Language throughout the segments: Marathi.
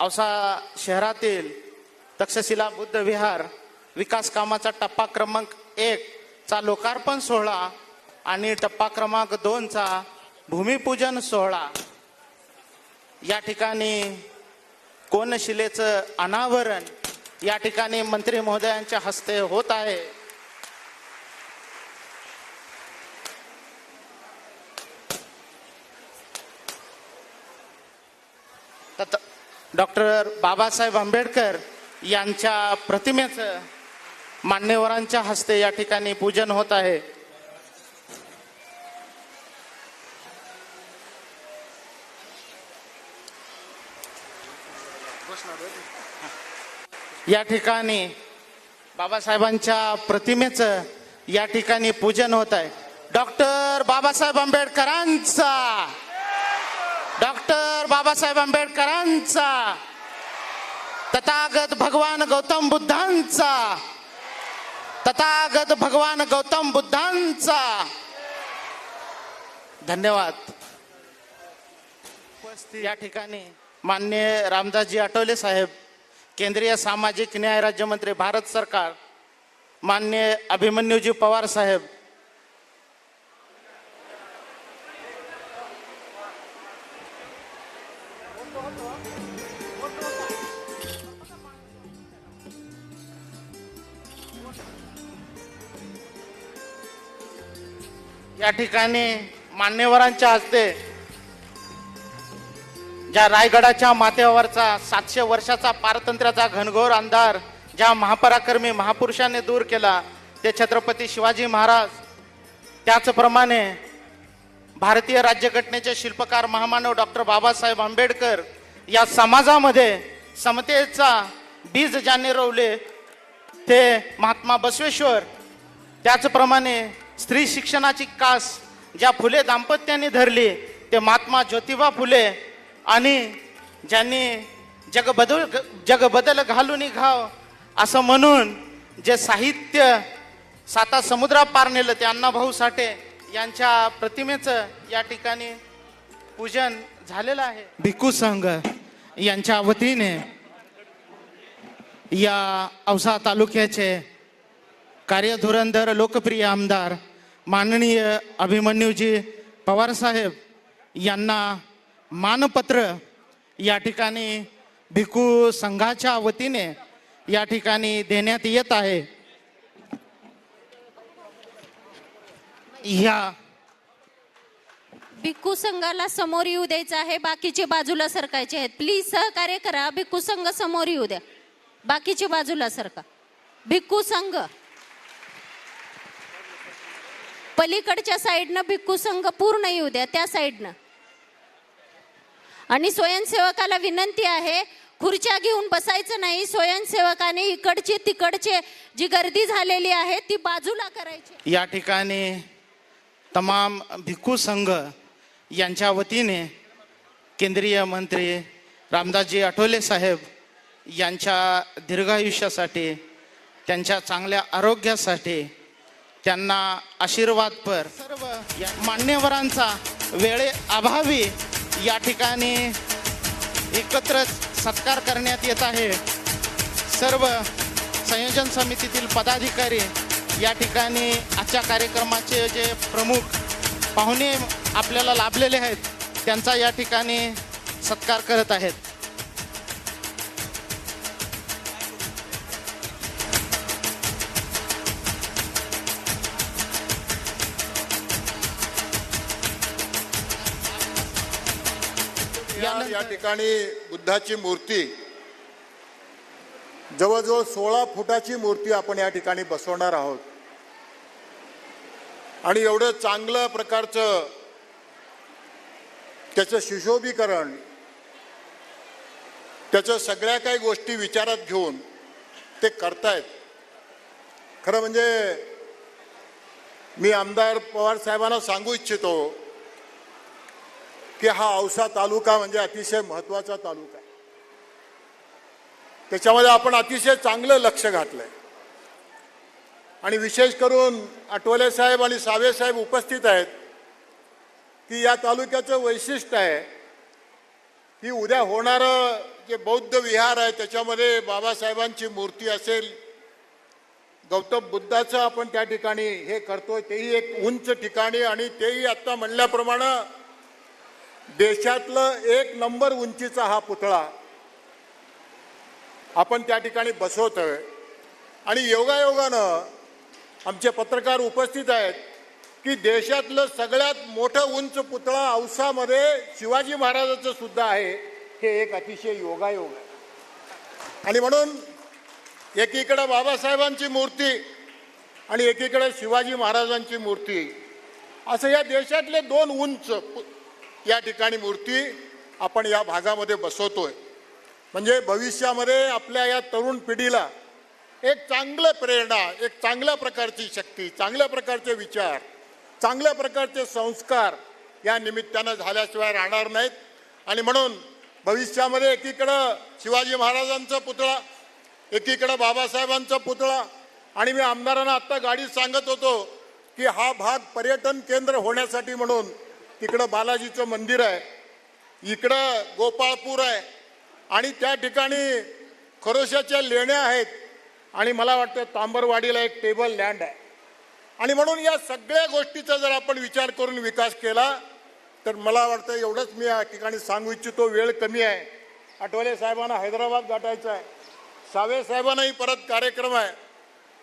औसा शहरातील तक्षशिला बुद्ध विहार विकास कामाचा टप्पा क्रमांक एक चा लोकार्पण सोहळा आणि टप्पा क्रमांक दोनचा भूमिपूजन सोहळा. या ठिकाणी कोनशिलेचं अनावरण या ठिकाणी मंत्री महोदयांच्या हस्ते होत आहे. डॉक्टर बाबासाहेब आंबेडकर यांच्या प्रतिमेचं मान्यवरांच्या हस्ते या ठिकाणी पूजन होत आहे. या ठिकाणी बाबासाहेबांच्या प्रतिमेचं या ठिकाणी पूजन होत आहे. डॉक्टर बाबासाहेब आंबेडकरांचा डॉक्टर बाबासाहेब आंबेडकरांचा तथागत भगवान गौतम बुद्धांचा तथागत भगवान गौतम बुद्धांचा. धन्यवाद. या ठिकाणी मान्य रामदासजी आठवले साहेब केंद्रीय सामाजिक न्याय राज्यमंत्री भारत सरकार मान्य अभिमन्यूजी पवार साहेब या ठिकाणी मान्यवरांच्या हस्ते ज्या रायगडाच्या माथ्यावरचा सातशे वर्षाचा पारतंत्र्याचा घनघोर अंधार ज्या महापराक्रमी महापुरुषाने दूर केला ते छत्रपती शिवाजी महाराज. त्याचप्रमाणे भारतीय राज्यघटनेचे शिल्पकार महामानव डॉक्टर बाबासाहेब आंबेडकर या समाजामध्ये समतेचा बीज ज्यांनी रोवले ते महात्मा बसवेश्वर. त्याचप्रमाणे स्त्री शिक्षणाची कास ज्या फुले दाम्पत्याने धरली ते महात्मा ज्योतिबा फुले आणि ज्यांनी जग बदल जग बदल घालून घाव असं म्हणून जे साहित्य साता समुद्रापार नेलं ते अण्णाभाऊ साठे यांच्या प्रतिमेचं या ठिकाणी पूजन झालेलं आहे. भिकू संघ यांच्या वतीने या औसा तालुक्याचे कार्यधुरंधर लोकप्रिय आमदार माननीय अभिमन्यूजी पवार साहेब यांना मानपत्र या ठिकाणी भिकू संघाच्या वतीने या ठिकाणी देण्यात येत आहे. ह्या भिक्खू संघाला समोर येऊ द्यायचं आहे बाकीचे बाजूला सरकायचे आहेत. प्लीज सहकार्य करा भिक्खू संघ समोर येऊ द्या. बाकीचे बाजूला सरका. भिक्खू संघ. पलीकडच्या साईडनं भिक्खू संघ पूर्ण येऊ द्या त्या साईडनं. आणि स्वयंसेवकाला विनंती आहे खुर्च्या घेऊन बसायचं नाही स्वयंसेवकाने इकडचे तिकडचे जी गर्दी झालेली आहे ती बाजूला करायची. या ठिकाणी तमाम भिक्खू संघ यांच्या वतीने केंद्रीय मंत्री रामदासजी आठवले साहेब यांच्या दीर्घायुष्यासाठी त्यांच्या चांगल्या आरोग्यासाठी त्यांना आशीर्वादपर सर्व या मान्यवरांचा वेळे अभावी या ठिकाणी एकत्र सत्कार करण्यात येत आहे. सर्व संयोजन समितीतील पदाधिकारी या ठिकाणी आजच्या कार्यक्रमाचे जे प्रमुख पाहुणे आपल्याला लाभलेले आहेत त्यांचा या ठिकाणी सत्कार करत आहेत. या ठिकाणी बुद्धाची मूर्ती जवळजवळ सोळा फुटाची मूर्ती आपण या ठिकाणी बसवणार आहोत. आणि एवढं चांगलं प्रकारचं त्याचं सुशोभीकरण त्याच्या सगळ्या काही गोष्टी विचारात घेऊन ते करतायत. खरं म्हणजे मी आमदार पवार साहेबांना सांगू इच्छितो की हा औसा तालुका म्हणजे अतिशय महत्त्वाचा तालुका आहे. त्याच्यामध्ये आपण अतिशय चांगलं लक्ष घातलंय. आणि विशेष करून आठवले साहेब आणि सावे साहेब उपस्थित आहेत की या तालुक्याचं वैशिष्ट्य आहे की उद्या होणारं जे बौद्ध विहार आहे त्याच्यामध्ये बाबासाहेबांची मूर्ती असेल गौतम बुद्धाचं आपण त्या ठिकाणी हे करतोय तेही एक उंच ठिकाणी आणि तेही आत्ता म्हणल्याप्रमाणे देशातलं एक नंबर उंचीचा हा पुतळा आपण त्या ठिकाणी बसवतोय. आणि योगायोगानं आमचे पत्रकार उपस्थित आहेत की देशातलं सगळ्यात मोठं उंच पुतळा औसामध्ये शिवाजी महाराजाचं सुद्धा आहे. हे एक अतिशय योगायोग आहे. आणि म्हणून एकीकडे बाबासाहेबांची मूर्ती आणि एकीकडे शिवाजी महाराजांची मूर्ती. असं या देशातले दोन उंच पु- या ठिकाणी मूर्ती आपण या भागामध्ये बसवतोय. म्हणजे भविष्यामध्ये आपल्या या तरुण पिढीला एक चांगलं प्रेरणा एक चांगल्या प्रकारची शक्ती चांगल्या प्रकारचे विचार चांगल्या प्रकारचे संस्कार या निमित्तानं झाल्याशिवाय राहणार नाहीत. आणि म्हणून भविष्यामध्ये एकीकडं शिवाजी महाराजांचा पुतळा एकीकडं बाबासाहेबांचा पुतळा आणि मी आमदारांना आत्ता गाडीत सांगत होतो की हा भाग पर्यटन केंद्र होण्यासाठी म्हणून तिकडं बालाजीचं मंदिर आहे. इकडं गोपाळपूर आहे. आणि त्या ठिकाणी खरोशाच्या लेण्या आहेत. आणि मला वाटतं तांबरवाडीला एक टेबल लँड आहे. आणि म्हणून या सगळ्या गोष्टीचा जर आपण विचार करून विकास केला तर मला वाटतं एवढंच मी या ठिकाणी सांगू इच्छितो वेळ कमी आहे. आठवले साहेबांना हैदराबाद गाठायचं आहे. सावे साहेबांनाही परत कार्यक्रम आहे.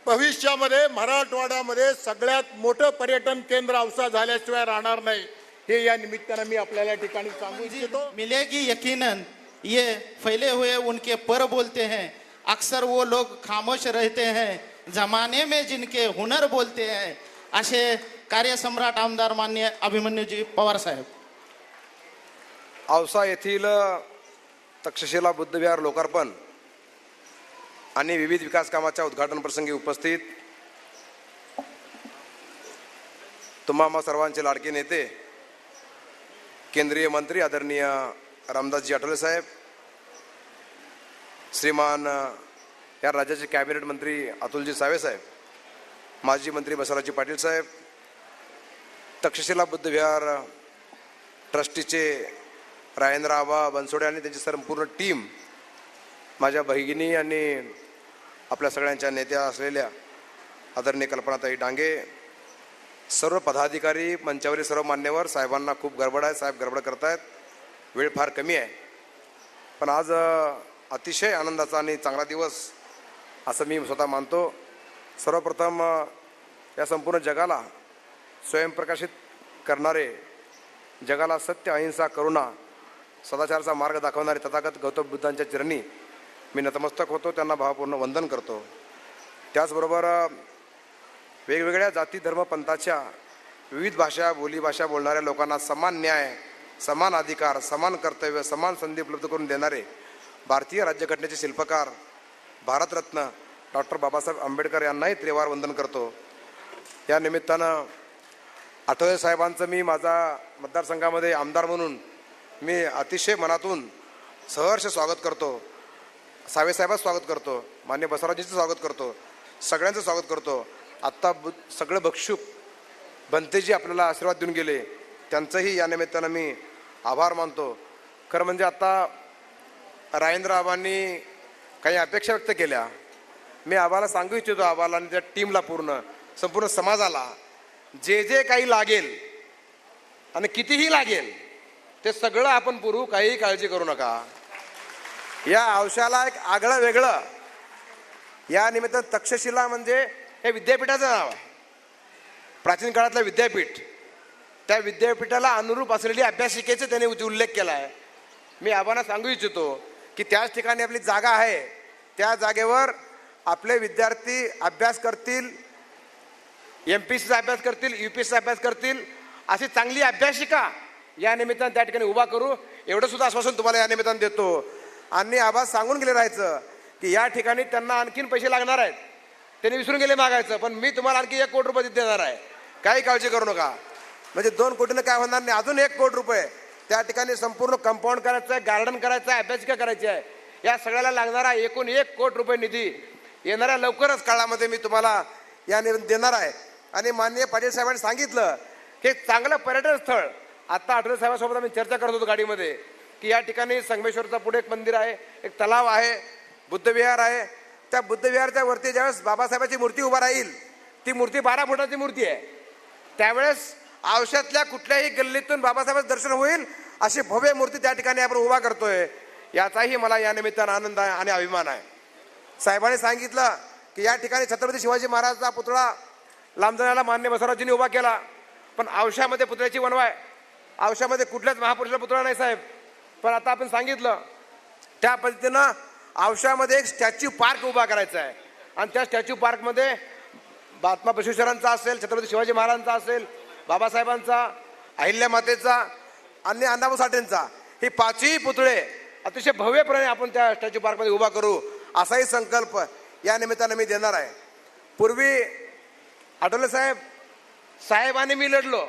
भविष्यामध्ये मराठवाड्यामध्ये सगळ्यात मोठं पर्यटन केंद्र अवसा झाल्याशिवाय राहणार नाही. हे या निमित्तानं मी आपल्याला या ठिकाणी सांगू इच्छितो. मिलेगी यकीनन ये फैले हुए उनके पर बोलते हैं। अक्सर वो लोग खामोश रहते हैं जमाने में जिनके हुनर बोलते हैं। असे कार्यसम्राट आमदार मान्य अभिमन्यूजी पवार साहेब। औसा येथील तक्षशिला बुद्धविहार लोकार्पण आणि विविध विकास कामाच्या उद्घाटन प्रसंगी उपस्थित तुम्हा सर्वांचे लाडके नेते केंद्रीय मंत्री आदरणीय रामदासजी आठवले साहेब श्रीमान या राज्याचे कॅबिनेट मंत्री अतुलजी सावे साहेब माजी मंत्री बसवराजी पाटील साहेब तक्षशिला बुद्धविहार ट्रस्टीचे राजेंद्र आबा बनसोडे आणि त्यांची संपूर्ण टीम माझ्या भगिनी आणि आपल्या सगळ्यांच्या नेत्या असलेल्या आदरणीय कल्पनाताई डांगे सर्व पदाधिकारी मंचावरील सर्व मान्यवर साहेबांना खूप गडबड आहे. साहेब गडबड करतायत. वेळ फार कमी आहे. पण आज अतिशय आनंदाचा आणि चांगला दिवस असं मी स्वतः मानतो. सर्वप्रथम या संपूर्ण जगाला स्वयंप्रकाशित करणारे जगाला सत्य अहिंसा करुणा सदाचाराचा मार्ग दाखवणारे तथागत गौतम बुद्धांच्या चरणी मी नतमस्तक होतो. त्यांना भावपूर्ण वंदन करतो. त्याचबरोबर वेगवेगळ्या जाती धर्म पंथाच्या विविध भाषा बोलीभाषा बोलणाऱ्या लोकांना समान न्याय समान अधिकार समान कर्तव्य समान संधी उपलब्ध करून देणारे भारतीय राज्यघटनेचे शिल्पकार भारतरत्न डॉक्टर बाबासाहेब आंबेडकर यांनाही त्रिवार वंदन करतो. या निमित्तानं आठवले साहेबांचं मी माझा मतदारसंघामध्ये आमदार म्हणून मी अतिशय मनातून सहर्ष स्वागत करतो. सावेसाहेबाचं स्वागत करतो. मान्य बसवराजीचं स्वागत करतो. सगळ्यांचं स्वागत करतो. आत्ता ब सगळं भक्षुक भंतेजी आपल्याला आशीर्वाद देऊन गेले. त्यांचंही या निमित्तानं मी आभार मानतो. खरं म्हणजे आता राजेंद्र आबांनी काही अपेक्षा व्यक्त केल्या. मी आबाला सांगू इच्छितो आबाला आणि त्या टीमला पूर्ण संपूर्ण समाजाला. जे जे काही लागेल आणि कितीही लागेल ते सगळं आपण पुरू काही काळजी करू नका. या अंशाला एक आगळं वेगळं. या निमित्त तक्षशिला म्हणजे हे विद्यापीठाचं नाव आहे. प्राचीन काळातलं विद्यापीठ. त्या विद्यापीठाला अनुरूप असलेली अभ्यासिकेचा त्याने उल्लेख केला आहे. मी आबांना सांगू इच्छितो की त्याच ठिकाणी आपली जागा आहे. त्या जागेवर आपले विद्यार्थी अभ्यास करतील एम पी सीचा अभ्यास करतील यू पी सीचा अभ्यास करतील. अशी चांगली अभ्यासिका या निमित्तानं त्या ठिकाणी उभा करू. एवढं सुद्धा आश्वासन तुम्हाला या निमित्तानं देतो. आणि आबा सांगून गेले राहायचं की या ठिकाणी त्यांना आणखीन पैसे लागणार आहेत. त्यांनी विसरून गेले मागायचं पण मी तुम्हाला आणखी एक कोटी रुपये देणार आहे. काही काळजी करू नका. म्हणजे दोन कोटीनं काय होणार नाही अजून एक कोटी रुपये. त्या ठिकाणी संपूर्ण कंपाऊंड करायचं आहे गार्डन करायचं आहे अभ्यासिका करायची आहे या सगळ्याला लागणारा एकूण एक कोटी रुपये निधी येणाऱ्या लवकरच काळामध्ये मी तुम्हाला या देणार आहे. आणि माननीय पाटील साहेबांनी सांगितलं की चांगलं पर्यटन स्थळ आता आठवले साहेबांसोबत आम्ही चर्चा करत होतो गाडीमध्ये की या ठिकाणी संगमेश्वरचा पुढे एक मंदिर आहे एक तलाव आहे बुद्धविहार आहे त्या बुद्धविहारच्या वरती ज्यावेळेस बाबासाहेबाची मूर्ती उभा राहील ती मूर्ती बारा फुटाची मूर्ती आहे. त्यावेळेस आयुष्यातल्या कुठल्याही गल्लीतून बाबासाहेबांचं दर्शन होईल अशी भव्य मूर्ती त्या ठिकाणी आपण उभा करतोय. याचाही मला या निमित्तानं आनंद आहे आणि अभिमान आहे. साहेबांनी सांगितलं की या ठिकाणी छत्रपती शिवाजी महाराजचा पुतळा लांबजण्याला मान्य बसवराजींनी उभा केला. पण औषामध्ये पुतळ्याची वनवाय आहे. औषामध्ये कुठल्याच महापुरुषाला पुतळा नाही साहेब. पण आता आपण सांगितलं त्या पद्धतीनं औषामध्ये एक स्टॅच्यू पार्क उभा करायचा आहे. आणि त्या स्टॅच्यू पार्कमध्ये महात्मा बसवेश्वरांचा असेल छत्रपती शिवाजी महाराजांचा असेल बाबासाहेबांचा अहिल्यामातेचा आणि अण्णाभाऊ साठेंचा. हे पाचही पुतळे अतिशय भव्यपणे आपण त्या स्टॅच्यू पार्कमध्ये उभा करू असाही संकल्प या निमित्तानं मी देणार आहे. पूर्वी आठवले साहेब साहेबांनी मी लढलो.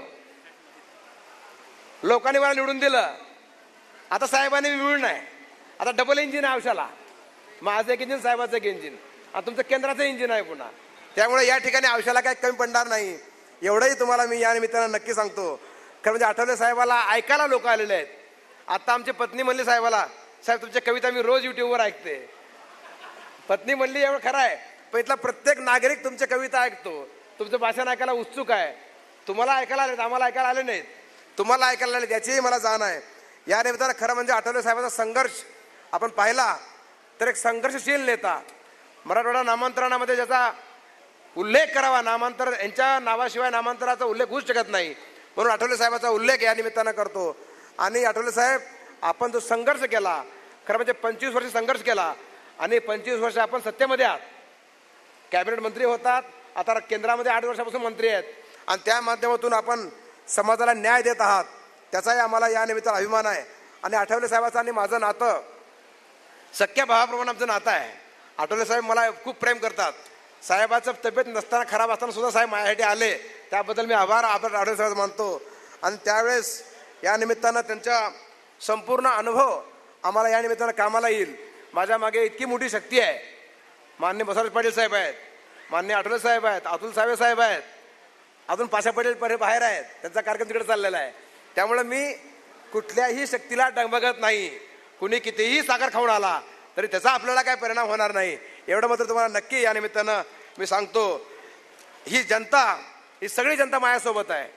लोकांनी मला निवडून दिलं. आता साहेबांनी मी मिळून नाही. आता डबल इंजिन आहे औषधाला. माझं एक इंजिन साहेबाचं एक इंजिन आणि तुमचं केंद्राचं इंजिन आहे पुन्हा. त्यामुळे या ठिकाणी आयुष्याला काही कमी पडणार नाही. एवढंही तुम्हाला मी या निमित्तानं नक्की सांगतो. खरं म्हणजे आठवले साहेबाला ऐकायला लोक आलेले आहेत. आता आमची पत्नी म्हणली साहेबाला साहेब तुमच्या कविता मी रोज युट्यूबवर ऐकते. पत्नी म्हणली एवढं खरं आहे. पण इथला प्रत्येक नागरिक तुमच्या कविता ऐकतो. तुमचं भाषण ऐकायला उत्सुक आहे. तुम्हाला ऐकायला आले आम्हाला ऐकायला आले नाहीत. तुम्हाला ऐकायला आले त्याचीही मला जाण आहे. या निमित्तानं खरं म्हणजे आठवले साहेबाचा संघर्ष आपण पाहिला. तर एक संघर्षशील नेता मराठवाडा नामांतरणामध्ये ज्याचा उल्लेख करावा नामांतर यांच्या नावाशिवाय नामांतराचा उल्लेख होऊच शकत नाही म्हणून आठवले साहेबाचा उल्लेख या निमित्तानं करतो. आणि आठवले साहेब आपण जो संघर्ष केला खरं म्हणजे पंचवीस वर्ष संघर्ष केला आणि पंचवीस वर्ष आपण सत्तेमध्ये आहात. कॅबिनेट मंत्री होतात आता केंद्रामध्ये आठ वर्षापासून मंत्री आहेत आणि त्या माध्यमातून आपण समाजाला न्याय देत आहात त्याचाही आम्हाला या निमित्तानं अभिमान आहे. आणि आठवले साहेबाचं आणि माझं नातं सख्या भावाप्रमाणे आमचं नातं आहे. आठवले साहेब मला खूप प्रेम करतात. साहेबाचं तब्येत नसताना खराब असताना सुद्धा साहेब माझ्यासाठी आले. त्याबद्दल मी आभार आभार आठवले साहेब मानतो. आणि त्यावेळेस या निमित्तानं त्यांच्या संपूर्ण अनुभव आम्हाला या निमित्तानं कामाला येईल. माझ्या मागे इतकी मोठी शक्ती आहे. मान्य बसवराज पाटील साहेब आहेत. मान्य आठवले साहेब आहेत. अतुल साहेब साहेब आहेत. अजून पाशा पटेल परे बाहेर आहेत. त्यांचा कार्यक्रम तिकडे चाललेला आहे. त्यामुळे मी कुठल्याही शक्तीला डगमगत नाही. कुणी कितीही साखर खाऊन आला तरी त्याचा आपल्याला काय परिणाम होणार नाही. एवढं मात्र तुम्हाला नक्की या निमित्तानं मी सांगतो ही जनता ही सगळी जनता माझ्यासोबत आहे.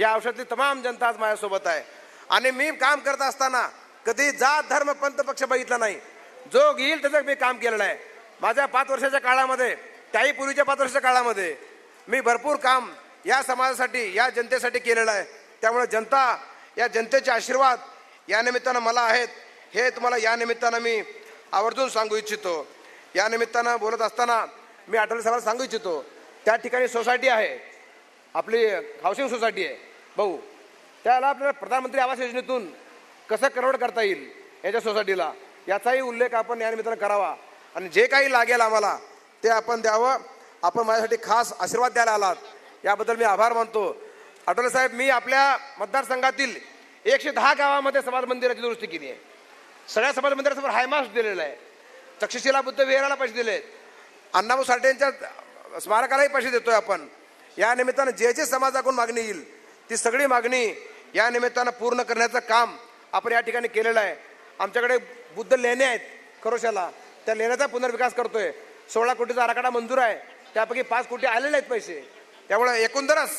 या औषधातली तमाम जनता आज माझ्यासोबत आहे. आणि मी काम करत असताना कधी जात धर्म पंत पक्ष बघितला नाही. जो घेईल त्याचं मी काम केलेलं आहे. माझ्या पाच वर्षाच्या काळामध्ये त्याही पूर्वीच्या पाच वर्षाच्या काळामध्ये मी भरपूर काम या समाजासाठी या जनतेसाठी केलेलं आहे. त्यामुळे जनता या जनतेचे आशीर्वाद या निमित्तानं मला आहेत. हे तुम्हाला या निमित्तानं मी आवर्जून सांगू इच्छितो. या निमित्तानं बोलत असताना मी आठवले साहेबांना सांगू इच्छितो. त्या ठिकाणी सोसायटी आहे. आपली हाऊसिंग सोसायटी आहे. भाऊ त्याला आपल्याला प्रधानमंत्री आवास योजनेतून कसं कन्वर्ट करता येईल याच्या सोसायटीला? याचाही उल्लेख आपण या निमित्तानं करावा. आणि जे काही लागेल आम्हाला ते आपण द्यावं. आपण माझ्यासाठी खास आशीर्वाद द्यायला आलात. याबद्दल मी आभार मानतो. आठवले साहेब मी आपल्या मतदारसंघातील एकशे दहा गावामध्ये समाज मंदिराची दुरुस्ती केली आहे. सगळ्या समाज मंदिरासमोर हायमास दिलेला आहे. तक्षशिला बुद्ध विहाराला पैसे दिले अण्णाभाऊ साठेंच्या स्मारकालाही पैसे देतोय आपण. या निमित्तानं जे जे समाजाकडून मागणी येईल ती सगळी मागणी या निमित्तानं पूर्ण करण्याचं काम आपण या ठिकाणी केलेलं आहे. आमच्याकडे बुद्ध लेणे आहेत खरोशाला. त्या लेण्याचा पुनर्विकास करतोय. सोळा कोटीचा आराखडा मंजूर आहे. त्यापैकी पाच कोटी आलेले आहेत पैसे. त्यामुळे एकंदरच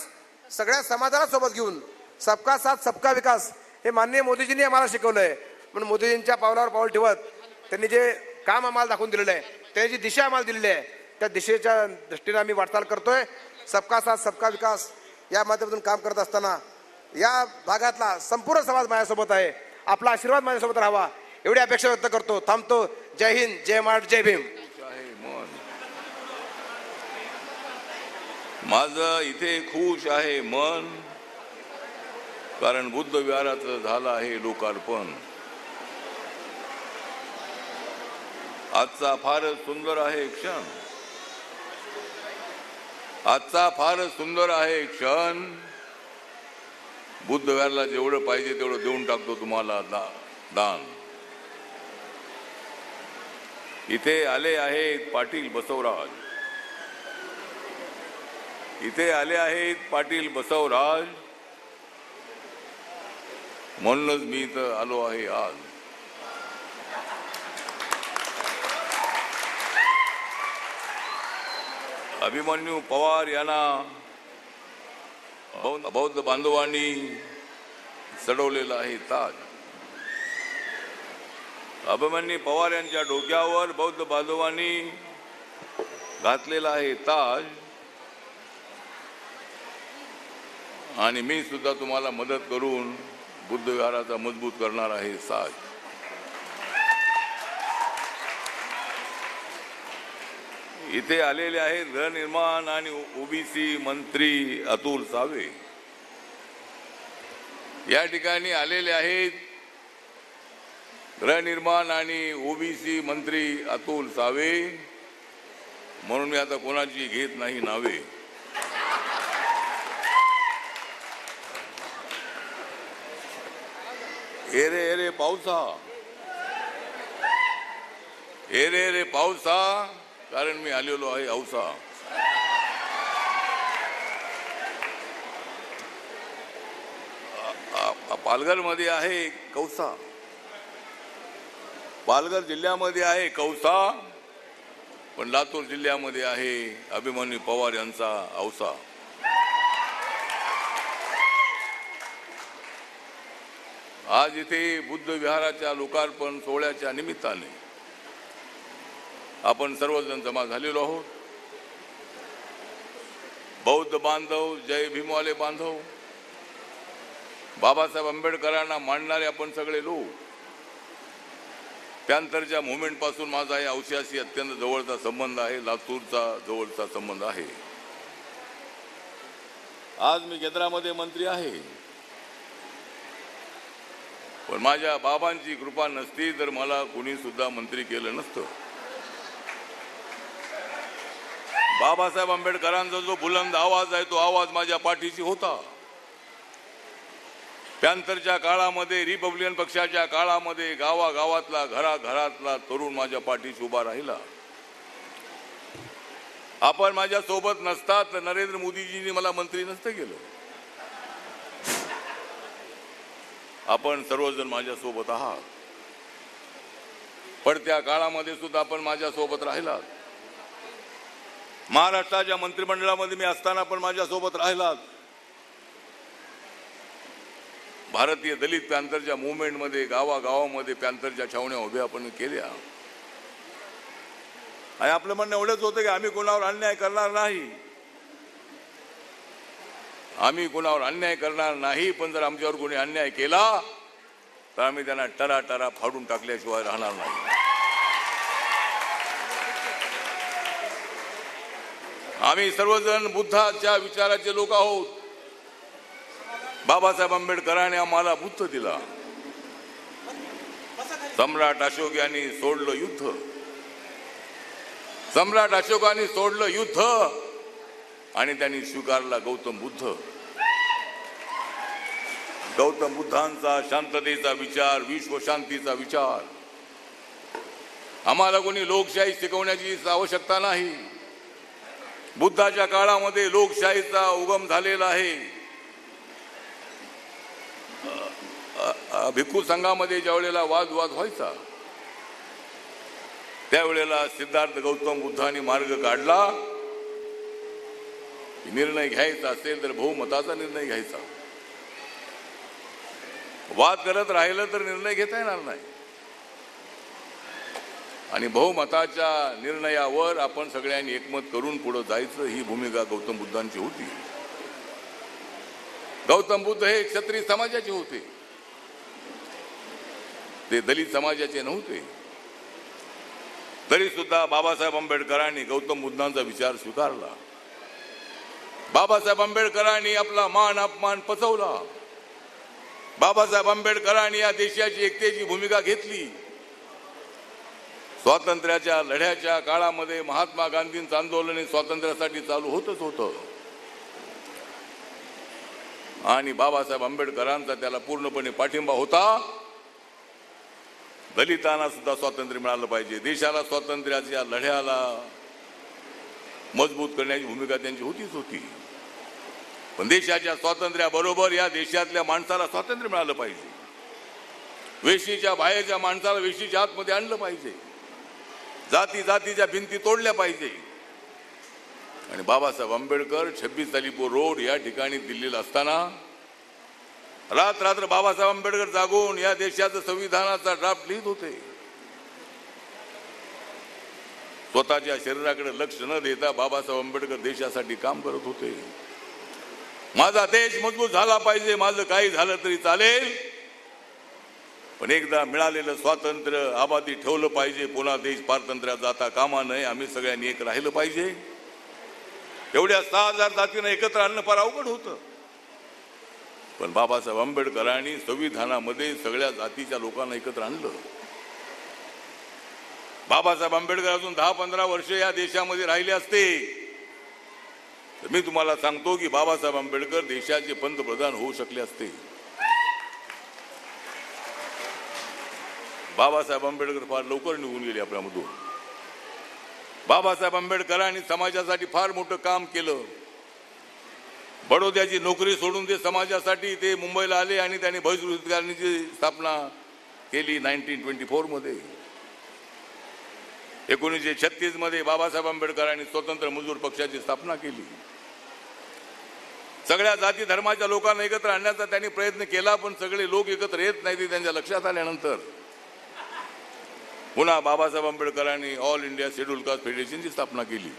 सगळ्या समाजाला सोबत घेऊन सबका साथ सबका विकास हे माननीय मोदीजींनी आम्हाला शिकवलं आहे म्हणून मोदीजींच्या पावलावर पाऊल ठेवत त्यांनी जे काम आम्हाला दाखवून दिलेलं आहे त्याची दिशा आम्हाला दिलेली आहे त्या दिशेच्या दृष्टीने आम्ही वाटचाल करतोय. सबका साथ सबका विकास या माध्यमातून काम करत असताना या भागातला संपूर्ण समाज माझ्यासोबत आहे. आपला आशीर्वाद माझ्यासोबत राहावा एवढी अपेक्षा व्यक्त करतो. थांबतो. जय हिंद जय माठ जय भीम. आहे मन माझं इथे खुश आहे मन कारण बुद्ध विहाराचं झालं आहे लोकार्पण. आजचा फारच सुंदर आहे क्षण. आजचा फारच सुंदर आहे क्षण. बुद्ध विहारला जेवढं पाहिजे तेवढं देऊन टाकतो तुम्हाला दा दान. इथे आले आहेत पाटील बसवराज. इथे आले आहेत पाटील बसवराज. म्हणूनच मी इथं आलो आहे आज. अभिमन्यू पवार यांना बौद्ध बौद्ध बांधवांनी चढवलेला आहे ताज. अभिमन्यू पवार यांच्या डोक्यावर बौद्ध बांधवांनी घातलेला आहे ताज. आणि मी सुद्धा तुम्हाला मदत करून बुद्ध विहाराचा मजबूत करणार आहे साज. इथे आलेले आहेत गृहनिर्माण आणि ओबीसी मंत्री अतुल सावे. या ठिकाणी आलेले आहेत गृहनिर्माण आणि ओबीसी मंत्री अतुल सावे. म्हणून मी आता कोणाची घेत नाही नावे. एरे एरे पावसा. एरे एरे पावसा. कारण मी आलेलो आहे औसा. पालघरमध्ये आहे कौसा. पालघर जिल्ह्यामध्ये आहे कौसा. पण लातूर जिल्ह्यामध्ये आहे अभिमन्यू पवार यांचा औसा. आज इथे बुद्ध विहाराच्या लोकार्पण सोहळ्याच्या निमित्ताने आपण सर्वजण जमा झालेलो आहोत. बौद्ध बांधव जय भीमवाले बांधव बाबासाहेब आंबेडकरांना मांडणारे आपण सगळे लोक. त्यानंतरच्या मुवमेंटपासून माझा या औषधाशी अत्यंत जवळचा संबंध आहे लातूरचा जवळचा संबंध आहे. आज मी केंद्रामध्ये मंत्री आहे. पण माझ्या बाबांची कृपा नसती तर मला कुणी सुद्धा मंत्री केलं नसतं. बाबासाहेब आंबेडकरांचा जो बुलंद आवाज आहे तो आवाज माझ्या पाठीशी होता. त्यानंतरच्या काळामध्ये रिपब्लिकन पक्षाच्या काळामध्ये गावागावातला घराघरातला तरुण माझ्या पाठीशी उभा राहिला. आपण माझ्या सोबत नसतात तर नरेंद्र मोदीजींनी मला मंत्री नसतं केलं. आपण सर्वजण माझ्या सोबत आहात. पडत्या काळामध्ये सुद्धा आपण माझ्या सोबत राहिलात. महाराष्ट्राच्या मंत्रिमंडळामध्ये मी असताना पण माझ्या सोबत राहिलात. भारतीय दलित पॅंथरच्या मुवमेंटमध्ये गावागावामध्ये पॅंथरच्या छावण्या उभ्या आपण केल्या. आणि आपलं म्हणणं एवढंच होतं की आम्ही कोणावर अन्याय करणार नाही. आम्ही कोणावर अन्याय करणार नाही पण जर आमच्यावर कोणी अन्याय केला तर आम्ही त्यांना टरा टरा फाडून टाकल्याशिवाय राहणार नाही. आम्ही सर्वजण बुद्धाच्या विचाराचे लोक आहोत. बाबासाहेब आंबेडकरांनी आम्हाला बुद्ध दिला. सम्राट अशोक यांनी सोडलं युद्ध. सम्राट अशोकांनी सोडलं युद्ध. आणि त्यांनी स्वीकारला गौतम बुद्ध. गौतम बुद्धांचा शांततेचा विचार विश्व शांतीचा विचार. आम्हाला कोणी लोकशाही शिकवण्याची आवश्यकता नाही. बुद्धाच्या काळामध्ये लोकशाहीचा उगम झालेला आहे. भिक्खू संघामध्ये ज्या वेळेला वादवाद व्हायचा त्यावेळेला सिद्धार्थ गौतम बुद्धाने मार्ग काढला. निर्णय घ्यायचा असेल तर बहुमताचा निर्णय घ्यायचा. वाद करत राहिलं तर निर्णय घेता येणार नाही. आणि बहुमताच्या निर्णयावर आपण सगळ्यांनी एकमत करून पुढे जायचं ही भूमिका गौतम बुद्धांची होती. गौतम बुद्ध हे क्षत्रिय समाजाचे होते. ते दलित समाजाचे नव्हते. तरी सुद्धा बाबासाहेब आंबेडकरांनी गौतम बुद्धांचा विचार स्वीकारला. बाबासाहेब आंबेडकरांनी आपला मान अपमान पचवला. बाबासाहेब आंबेडकरांनी या देशाची एकतेची भूमिका घेतली. स्वातंत्र्याच्या लढ्याच्या काळामध्ये महात्मा गांधींचं आंदोलन हे स्वातंत्र्यासाठी चालू होतच होतं. आणि बाबासाहेब आंबेडकरांचा त्याला पूर्णपणे पाठिंबा होता. दलितांना सुद्धा स्वातंत्र्य मिळालं पाहिजे. देशाला स्वातंत्र्याच्या लढ्याला मजबूत करण्याची भूमिका त्यांची होतीच होती. पण देशाच्या स्वातंत्र्याबरोबर या देशातल्या माणसाला स्वातंत्र्य मिळालं पाहिजे. वेशीच्या बाहेरच्या माणसाला वेशीच्या आतमध्ये आणलं पाहिजे. जाती जातीच्या भिंती तोडल्या पाहिजे. आणि बाबासाहेब आंबेडकर छब्बीस अलीपूर रोड या ठिकाणी दिल्लीला असताना रात रात्र बाबासाहेब आंबेडकर जागून या देशाचं संविधानाचा ड्राफ्ट लिहित होते. स्वतःच्या शरीराकडे लक्ष न देता बाबासाहेब आंबेडकर देशासाठी काम करत होते. माझा देश मजबूत झाला पाहिजे माझं काही झालं तरी चालेल. पण एकदा मिळालेलं स्वातंत्र्य आबादी ठेवलं पाहिजे. पुन्हा देश पारतंत्र्यात जाता कामा नये. आम्ही सगळ्यांनी एक राहिलं पाहिजे. एवढ्या सहा हजार जातीनं एकत्र आणणं फार अवघड होतं. पण बाबासाहेब आंबेडकरांनी संविधानामध्ये सगळ्या जातीच्या लोकांना एकत्र आणलं. बाबासाहेब आंबेडकर अजून दहा पंधरा वर्ष या देशामध्ये राहिले असते. तर मी तुम्हाला सांगतो की बाबासाहेब आंबेडकर देशाचे पंतप्रधान होऊ शकले असते. बाबासाहेब आंबेडकर फार लवकर निघून गेले आपल्यामधून. बाबासाहेब आंबेडकरांनी समाजासाठी फार मोठं काम केलं. बडोद्याची नोकरी सोडून ते समाजासाठी ते मुंबईला आले आणि त्यांनी भविष्यकारणीची स्थापना केली नाईन्टीन ट्वेंटी फोरमध्ये एकोणीसशे छत्तीसमध्ये बाबासाहेब आंबेडकरांनी स्वतंत्र मजूर पक्षाची स्थापना केली. सगळ्या जाती धर्माच्या लोकांना एकत्र आणण्याचा त्यांनी प्रयत्न केला पण सगळे लोक एकत्र येत नाही ते त्यांच्या लक्षात आल्यानंतर. पुन्हा बाबासाहेब आंबेडकरांनी ऑल इंडिया शेड्यूल कास्ट फेडरेशनची स्थापना केली.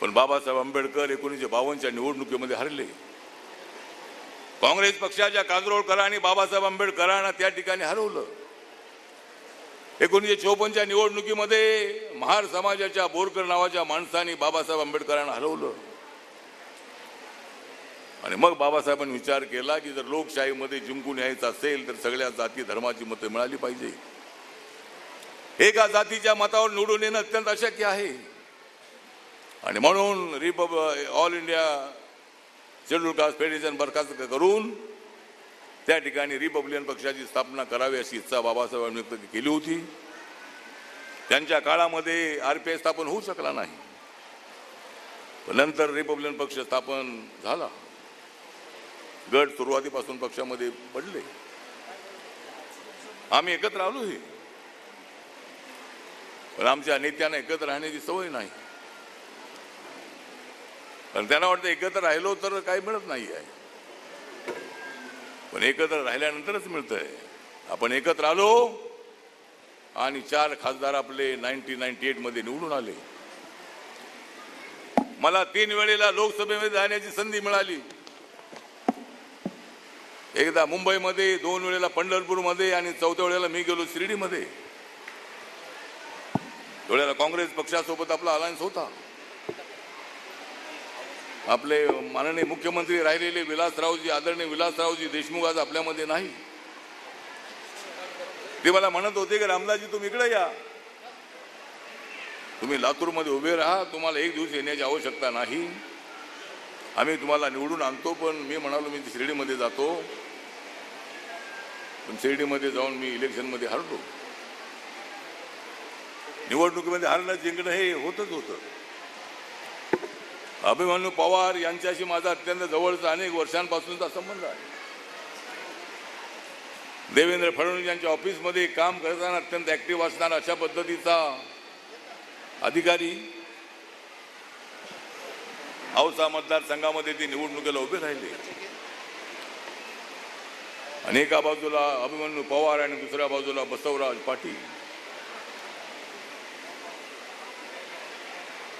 पण बाबासाहेब आंबेडकर एकोणीसशे बावन्नच्या निवडणुकीमध्ये हरले. काँग्रेस पक्षाच्या काजरोळकरांनी बाबासाहेब आंबेडकरांना त्या ठिकाणी हरवलं. एकोणीसशे चोपन्नच्या निवडणुकीमध्ये महार समाजाच्या बोरकर नावाच्या माणसाने बाबासाहेब आंबेडकरांना हरवलं. आणि मग बाबासाहेबांनी विचार केला की जर लोकशाहीमध्ये जिंकून यायचं असेल तर सगळ्या जाती धर्माची मतं मिळाली पाहिजे. एका जातीच्या मतावर निवडून येणं अत्यंत अशक्य आहे. आणि म्हणून रिपब All India Scheduled Caste Federation बरखास्त करून त्या ठिकाणी रिपब्लिकन पक्षाची स्थापना करावी अशी इच्छा बाबासाहेबांनी व्यक्त केली होती. त्यांच्या काळामध्ये आर पी आय स्थापन होऊ शकला नाही. नंतर रिपब्लिकन पक्ष स्थापन झाला. गट सुरुवातीपासून पक्षामध्ये पडले. आम्ही एकत्र आलो हे. पण आमच्या नेत्यांना एकत्र राहण्याची सवय नाही. पण त्यांना वाटतं एकत्र राहिलो तर काही मिळत नाही आहे पण एकत्र राहिल्यानंतरच मिळतंय. आपण एकत्र आलो आणि चार खासदार आपले नाईन्टीन नाईन्टी एटमध्ये निवडून आले. मला तीन वेळेला लोकसभेमध्ये जाण्याची संधी मिळाली. एकदा मुंबईमध्ये दोन वेळेला पंढरपूरमध्ये आणि चौथ्या वेळेला मी गेलो शिर्डीमध्ये. वेळेला काँग्रेस पक्षासोबत आपला अलायन्स होता. आपले माननीय मुख्यमंत्री राहिलेले विलासरावजी आदरणीय विलासरावजी देशमुख आज आपल्यामध्ये नाही. ते मला म्हणत होते की रामदासजी तुम्ही इकडे या. तुम्ही लातूरमध्ये उभे राहा तुम्हाला एक दिवस येण्याची आवश्यकता नाही. आम्ही तुम्हाला निवडून आणतो पण मी म्हणालो मी शिर्डीमध्ये जातो. पण शिर्डीमध्ये जाऊन मी इलेक्शनमध्ये हरलो. निवडणुकीमध्ये हरणं जिंकणं हे होतच होतं. अभिमन्यू पवार यांच्याशी माझा अत्यंत जवळचा अनेक वर्षांपासूनचा संबंध आहे. देवेंद्र फडणवीस यांच्या ऑफिसमध्ये काम करताना अत्यंत ऍक्टिव्ह असणारा अशा पद्धतीचा अधिकारी औसा मतदारसंघामध्ये ते निवडणुकीला उभे राहिले. आणि एका बाजूला अभिमन्यू पवार आणि दुसऱ्या बाजूला बसवराज पाटील.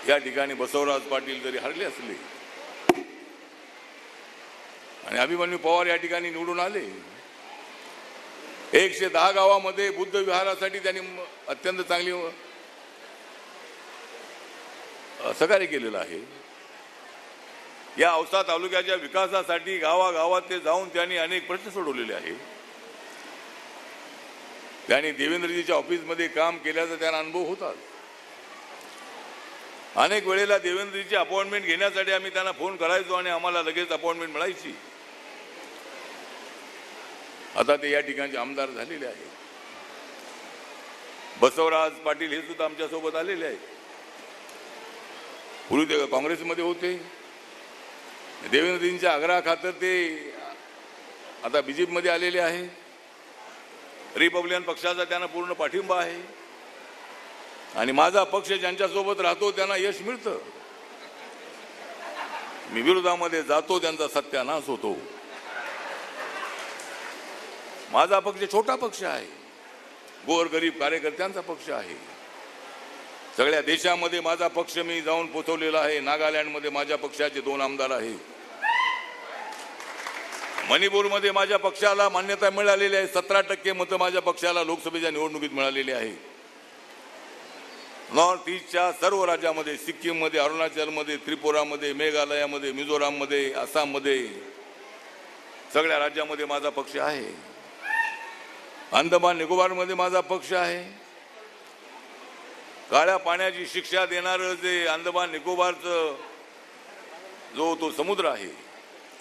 या ठिकाणी बसवराज पाटील जरी हरले असले आणि अभिमन्यू पवार या ठिकाणी निवडून आले एकशे दहा गावामध्ये बुद्ध विहारासाठी त्यांनी अत्यंत चांगली सहकार्य केलेलं आहे. या औसा तालुक्याच्या विकासासाठी गावागावात ते जाऊन त्यांनी अनेक प्रश्न सोडवलेले आहेत. त्यांनी देवेंद्रजीच्या ऑफिसमध्ये काम केल्याचा त्यांना अनुभव होता. अनेक वेळेला देवेंद्रजीची अपॉइंटमेंट घेण्यासाठी आम्ही त्यांना फोन करायचो आणि आम्हाला लगेच अपॉइंटमेंट मिळायची. आता ते या ठिकाणचे आमदार झालेले आहेत. बसवराज पाटील हे सुद्धा आमच्यासोबत आलेले आहेत. पूर्वी ते काँग्रेसमध्ये होते. देवेंद्रजींच्या आग्रहाखातर ते आता बीजेपीमध्ये आलेले आहे. रिपब्लिकन पक्षाचा त्यांना पूर्ण पाठिंबा आहे. आणि माझा पक्ष ज्यांच्यासोबत राहतो त्यांना यश मिळतं. मी विरोधामध्ये जातो त्यांचा सत्यानाश होतो. माझा पक्ष छोटा पक्ष आहे. गोरगरीब कार्यकर्त्यांचा पक्ष आहे. सगळ्या देशामध्ये माझा पक्ष मी जाऊन पोचवलेला आहे. नागालँडमध्ये माझ्या पक्षाचे दोन आमदार आहे. मणिपूरमध्ये माझ्या पक्षाला मान्यता मिळालेली आहे. सतरा टक्के मतं माझ्या पक्षाला लोकसभेच्या निवडणुकीत मिळालेली आहे. नॉर्थ ईस्टच्या सर्व राज्यामध्ये सिक्कीममध्ये अरुणाचलमध्ये त्रिपुरामध्ये मेघालयामध्ये मिझोराममध्ये आसाममध्ये सगळ्या राज्यामध्ये माझा पक्ष आहे. अंदमान निकोबारमध्ये माझा पक्ष आहे. काळ्या पाण्याची शिक्षा देणारं जे अंदमान निकोबारचं जो तो समुद्र आहे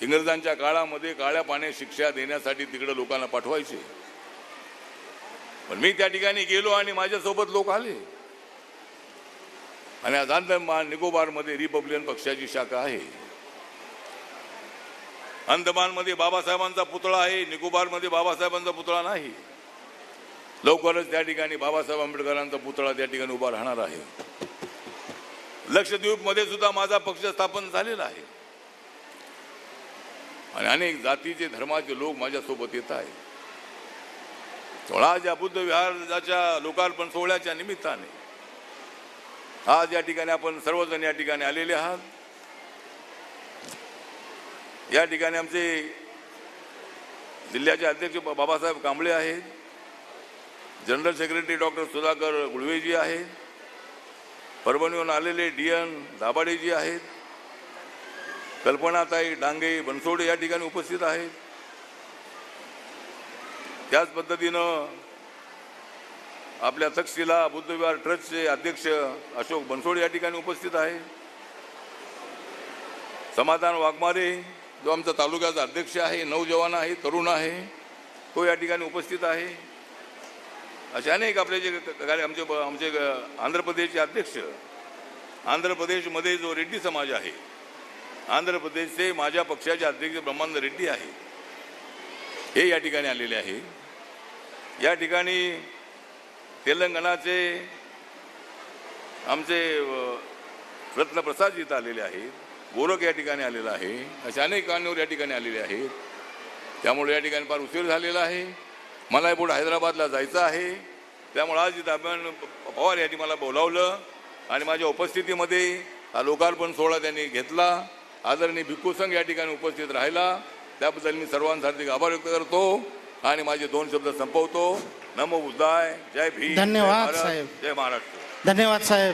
इंग्रजांच्या काळामध्ये काळ्या पाण्यात शिक्षा देण्यासाठी तिकडे लोकांना पाठवायचे. पण मी त्या ठिकाणी गेलो आणि माझ्यासोबत लोक आले. आणि आज अंदमान निकोबारमध्ये रिपब्लिकन पक्षाची शाखा आहे. अंदमानमध्ये बाबासाहेबांचा पुतळा आहे निकोबारमध्ये बाबासाहेबांचा पुतळा नाही. लवकरच त्या ठिकाणी बाबासाहेब आंबेडकरांचा पुतळा त्या ठिकाणी उभा राहणार आहे. लक्षद्वीपमध्ये सुद्धा माझा पक्ष स्थापन झालेला आहे. आणि अनेक जातीचे धर्माचे लोक माझ्यासोबत येत आहेत. आज या बुद्ध विहाराच्या लोकार्पण सोहळ्याच्या निमित्ताने आज या ठिकाणी आपण सर्वजण या ठिकाणी आलेले आहात. या ठिकाणी आमचे जिल्ह्याचे अध्यक्ष बाबासाहेब कांबळे आहेत. General secretary doctor Sudhakar Gulveji आहेत. परभणीहून आलेले डी एन दाभाडेजी आहेत. कल्पनाताई डांगे बनसोडे या ठिकाणी उपस्थित आहेत. त्याच पद्धतीनं आपल्या तक्षशिला बुद्धविहार ट्रस्टचे अध्यक्ष अशोक बनसोडे या ठिकाणी उपस्थित आहे समाधान वाघमारे जो आमचा तालुक्याचा अध्यक्ष आहे नौजवान आहे तरुण आहे तो या ठिकाणी उपस्थित आहे. असे अनेक आपले जे कार्य आमचे आमचे आंध्र प्रदेशचे अध्यक्ष आंध्र प्रदेशमध्ये जो रेड्डी समाज आहे आंध्र प्रदेशचे माझ्या पक्षाचे अध्यक्ष ब्रह्मानंद रेड्डी आहे हे या ठिकाणी आलेले आहे. या ठिकाणी तेलंगणाचे आमचे रत्नप्रसाद इथं आलेले आहेत गोरख या ठिकाणी आलेला आहे असे अनेक कारणीवर या ठिकाणी आलेले आहेत. त्यामुळे या ठिकाणी फार उशीर झालेला आहे. मला पुढे हैदराबादला जायचं आहे. त्यामुळे आज आपण पवार यांनी मला बोलावलं आणि माझ्या उपस्थितीमध्ये हा लोकार्पण सोहळा त्यांनी घेतला. आदरणीय भिक्खू संघ या ठिकाणी उपस्थित राहिला. त्याबद्दल मी सर्वांसाठी आभार व्यक्त करतो आणि माझे दोन शब्द संपवतो. नमो बुद्धाय जय भीम जय धन्यवाद, साहेब. जय महाराष्ट्र. धन्यवाद साहेब.